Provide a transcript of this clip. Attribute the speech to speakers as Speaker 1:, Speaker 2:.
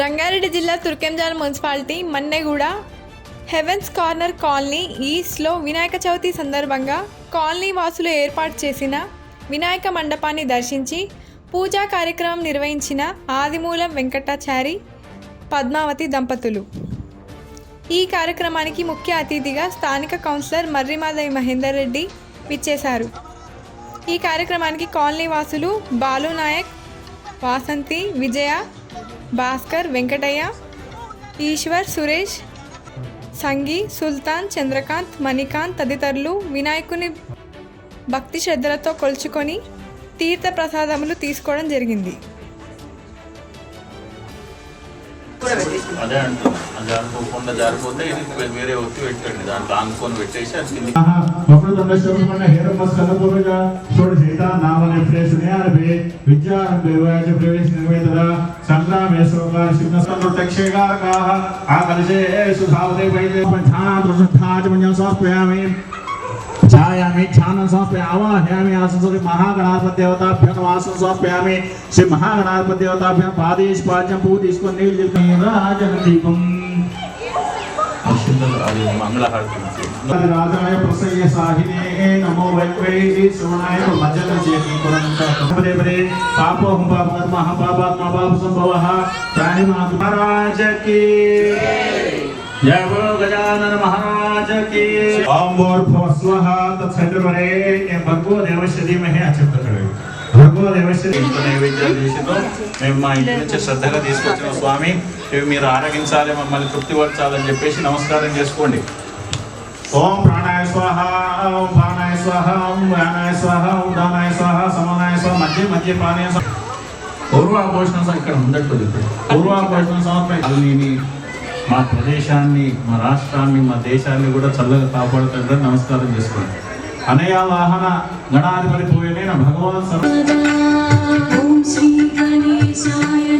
Speaker 1: రంగారెడ్డి జిల్లా Turkayamjal municipality Manneguda heavens corner colony ఈస్ట్లో వినాయక చవితి సందర్భంగా కాలనీ వాసులు ఏర్పాటు చేసిన వినాయక మండపాన్ని దర్శించి పూజా కార్యక్రమం నిర్వహించిన ఆదిమూలం వెంకటాచారి పద్మావతి దంపతులు. ఈ కార్యక్రమానికి ముఖ్య అతిథిగా స్థానిక కౌన్సిలర్ మర్రిమాదవి మహేందర్ రెడ్డి విచ్చేశారు. ఈ కార్యక్రమానికి కాలనీ వాసులు బాలు నాయక్ వాసంతి విజయ భాస్కర్ వెంకటయ్య ఈశ్వర్ సురేష్ సంగి సుల్తాన్ చంద్రకాంత్ మణికాంత్ తదితరులు వినాయకుని భక్తి శ్రద్ధలతో కొలుచుకొని తీర్థ ప్రసాదములు తీసుకోవడం జరిగింది.
Speaker 2: అదే అంటున్నా. అది జారిపోకుండా జారిపోతే ఇది వేరే ఒత్తి పెట్టండి. దాంట్లో పెట్టేసి అది కిందికి
Speaker 3: వక్రతుండ శుభ్రమణ హేరమస్కలపూర్వజ షోడశేత నామనే ప్రేసునియారభే విద్యారంభే వాచ ప్రవేశ నిర్వేదన సంగ్రామే ఛాయామి ఛానం సమర్పయామి? ఆసంసరి మహాగణాధిపతి ఆసనం సమర్పయామి. శ్రీ పాదేశ్ పాద్యం పూ తీసుకొని నీళ్ళు రాజదీపం అందరూ
Speaker 2: అది మంగళహారతి
Speaker 3: రాజాయ ప్రసయ్య సాహినే నమో महे अच्युतकवे
Speaker 2: భగవదేవశ్రీ నైవేద్యం చేసినాం మేము మా ఇంటి నుంచి శ్రద్ధగా తీసుకొచ్చిన స్వామి ఇవి మీరు ఆరగించాలి మమ్మల్ని తృప్తిపరచాలని చెప్పేసి నమస్కారం చేసుకోండి.
Speaker 3: ఓం ప్రాణాయ స్వాహ ఓం ప్రాణాయ స్వాహ ఓం ప్రాణాయ స్వాహ ఓం దానాయ స్వాహ సమానాయ స్వాహ మధ్య మధ్య ప్రాణాయ పూర్వాభూషణ ఇక్కడ ఉండట్లేదు పూర్వాభూషణ సమర్పణ మా ప్రదేశాన్ని మా రాష్ట్రాన్ని మా దేశాన్ని కూడా చల్లగా కాపాడుతుంటే నమస్కారం చేసుకోండి. అనయ వాహన గణాధిపతి పోయలేన భగవాన్ సర్వ
Speaker 4: శ్రీ గణేశాయ